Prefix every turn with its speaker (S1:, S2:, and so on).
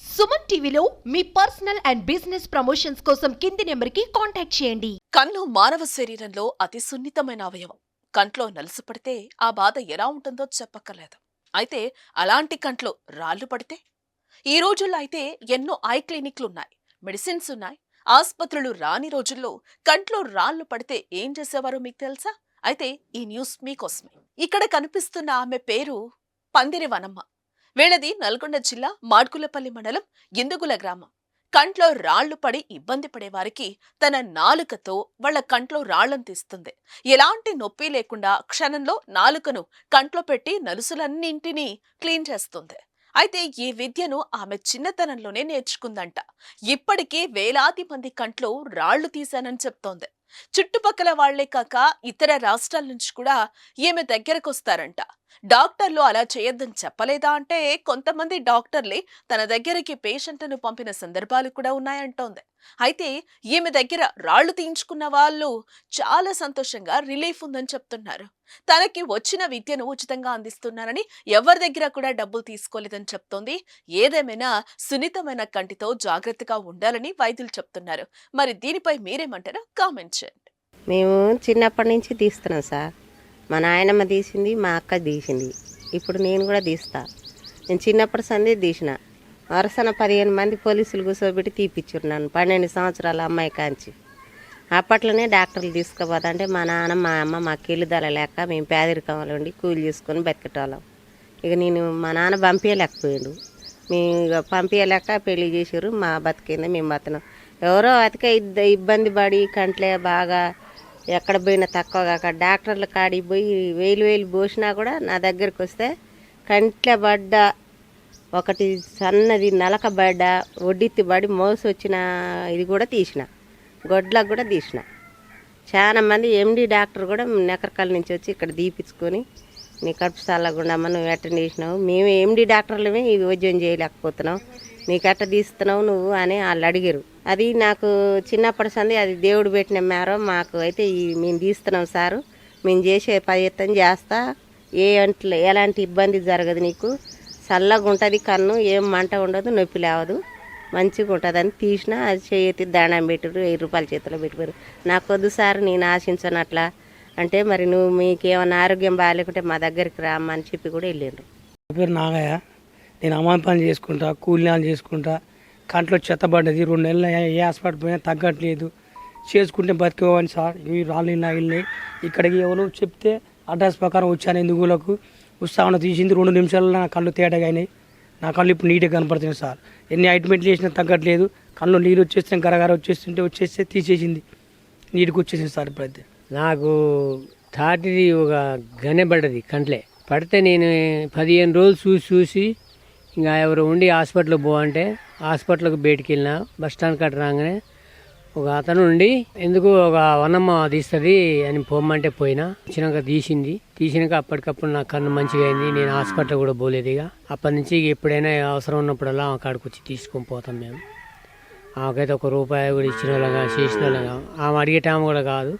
S1: సుమన్ టీవీలో మీ personal and business promotions కోసం కింది నెంబర్కి కాంటాక్ట్ చేయండి.
S2: కన్ను మానవ శరీరంలో అతి సున్నితమైన అవయవం. కంట్లో నలుసుపడితే ఆ బాధ ఎలా ఉంటుందో చెప్పక్కర్లేదు. అయితే అలాంటి కంట్లో రాళ్ళు పడితే? ఈ రోజుల్లో అయితే ఎన్నో ఐ క్లినిక్లున్నాయి మెడిసిన్స్ ఉన్నాయి. ఆస్పత్రులు రాని రోజుల్లో కంట్లో రాళ్ళు పడితే ఏం చేసేవారో మీకు తెలుసా? అయితే ఈ న్యూస్ మీకోసమే. ఇక్కడ కనిపిస్తున్న ఆమె పేరు పందిరి వనమ్మ. వీళ్ళది నల్గొండ జిల్లా మాడ్గులపల్లి మండలం ఇందుగుల గ్రామం. కంట్లో రాళ్ళు పడి ఇబ్బంది పడేవారికి తన నాలుకతో వాళ్ళ కంట్లో రాళ్ళను తీస్తుంది. ఎలాంటి నొప్పి లేకుండా క్షణంలో నాలుకను కంట్లో పెట్టి నలుసులన్నింటినీ క్లీన్ చేస్తుంది. అయితే ఈ విద్యను ఆమె చిన్నతనంలోనే నేర్చుకుందంట. ఇప్పటికీ వేలాది మంది కంట్లో రాళ్ళు తీశానని చెప్తోంది. చుట్టుపక్కల వాళ్ళే కాక ఇతర రాష్ట్రాల నుంచి కూడా ఈమె దగ్గరకొస్తారంట. డాక్టర్లు అలా చేయొద్దని చెప్పలేదా అంటే కొంతమంది డాక్టర్లే తన దగ్గరికి పేషెంట్ను పంపిన సందర్భాలు కూడా ఉన్నాయంటోంది. అయితే ఈమె దగ్గర రాళ్ళు తీయించుకున్న వాళ్ళు చాలా సంతోషంగా రిలీఫ్ ఉందని చెప్తున్నారు. తనకి వచ్చిన విద్యను ఉచితంగా అందిస్తున్నారని ఎవరి దగ్గర కూడా డబ్బులు తీసుకోలేదని చెప్తోంది. ఏదేమైనా సున్నితమైన కంటితో జాగ్రత్తగా ఉండాలని వైద్యులు చెప్తున్నారు. మరి దీనిపై మీరేమంటారో కామెంట్ చేయండి.
S3: మేము చిన్నప్పటి నుంచి తీస్తున్నాం సార్. మా నాయనమ్మ తీసింది మా అక్క తీసింది. ఇప్పుడు నేను కూడా తీస్తా. నేను చిన్నప్పటి సందే తీసిన. వరుసన పదిహేను మంది పోలీసులు కూర్చోబెట్టి తీపిచ్చారు నన్ను. పన్నెండు సంవత్సరాల అమ్మాయి కాంచి. అప్పట్లోనే డాక్టర్లు తీసుకుపోతుంటే మా నాన్న మా అమ్మ మాకు ఇల్లుదల లేక మేము పేదరికంలో ఉండి కూలి చేసుకొని బతికేటోళ్ళం. ఇక నేను మా నాన్న పంపించలేకపోయాడు మేము ఇక పంపించలేక పెళ్ళి చేసారు మా బతికింది మేము బతున్నాం ఎవరో అతిక ఇద్ద ఇబ్బంది పడి కంట్లే బాగా ఎక్కడ పోయినా తక్కువ కాక డాక్టర్ల కాడికి పోయి వేలు వేలు పోసినా కూడా నా దగ్గరికి వస్తే కంట్ల పడ్డ ఒకటి సన్నది నలక బడ్డ ఒడ్డిత్తి పడి మోసు వచ్చిన ఇది కూడా తీసిన గొడ్లకు కూడా తీసిన. చాలా మంది ఎండి డాక్టర్ కూడా నెకరకల్ నుంచి వచ్చి ఇక్కడ దీపించుకొని నీ కడుపు చల్లగుండమ్మ నువ్వు ఎట్ట తీసినావు మేము ఎండి డాక్టర్లమే ఈ ఉద్యోగం చేయలేకపోతున్నాం. నీకెట్ట తీస్తున్నావు నువ్వు అని వాళ్ళు అడిగారు. అది నాకు చిన్నప్పటి సంది అది దేవుడు పెట్టిన మేర మాకు అయితే ఈ మేము తీస్తున్నాం సారు. మేము చేసే ప్రయత్నం చేస్తా. ఏ అంట్లో ఎలాంటి ఇబ్బంది జరగదు నీకు. చల్లగా ఉంటుంది కన్ను ఏం మంట ఉండదు నొప్పి లేవదు. మంచిగా ఉంటుంది అని తీసిన అది చేతి దాణం పెట్టారు వెయ్యి రూపాయల చేతిలో పెట్టుకోరు నాకు వద్దు సార్ నేను ఆశించను అట్లా అంటే మరి నువ్వు మీకు ఏమైనా ఆరోగ్యం బాగాలేకుంటే మా దగ్గరికి రామ్మా అని చెప్పి కూడా వెళ్ళిండ్రు.
S4: నా పేరు నాగయ్య. నేను అమ్మాయి పని చేసుకుంటా కూలినాలు చేసుకుంటా. కంట్లో చెత్త పడ్డది రెండు నెలలు ఏ హాస్పిటల్ పోయినా తగ్గట్లేదు. చేసుకుంటే బతికేవాడిని సార్. ఇవి రాళ్ళు నా వెళ్ళినాయి ఇక్కడికి ఎవరు చెప్తే అడ్రస్ ప్రకారం వచ్చాను ఎందుకులకు? ఉత్సాహం తీసింది రెండు నిమిషాల్లో నా కళ్ళు తేడాగా అయినాయి నా కళ్ళు ఇప్పుడు నీట్గా కనపడుతున్నాయి సార్. ఎన్ని ఐట్మెంట్లు చేసినా తగ్గట్లేదు. కళ్ళు నీళ్ళు వచ్చేస్తే గరగర వచ్చేస్తుంటే వచ్చేస్తే తీసేసింది. నీటికి వచ్చేసింది సార్ ఇప్పుడైతే.
S5: నాకు తాటిది ఒక గనె పడ్డది కంట్లే. పడితే నేను పదిహేను రోజులు చూసి చూసి ఇంకా ఎవరు ఉండి హాస్పిటల్కి పోవంటే హాస్పిటల్కి బయటికి వెళ్ళిన బస్ స్టాండ్ కట్ట రాగానే ఒక అతను ఉండి ఎందుకు ఒక వనమ్మ తీస్తుంది అని పోమ్మంటే పోయినా వచ్చినాక తీసింది. తీసినాక అప్పటికప్పుడు నా కన్ను మంచిగా అయింది నేను హాస్పిటల్ కూడా పోలేదు ఇక. అప్పటి నుంచి ఎప్పుడైనా అవసరం ఉన్నప్పుడల్లా ఆమె కాడికి వచ్చి తీసుకొని పోతాం మేము. ఆమెకైతే ఒక రూపాయి కూడా ఇచ్చిన వాళ్ళగా చేసిన వాళ్ళగా. ఆమె అడిగే టైం కూడా కాదు.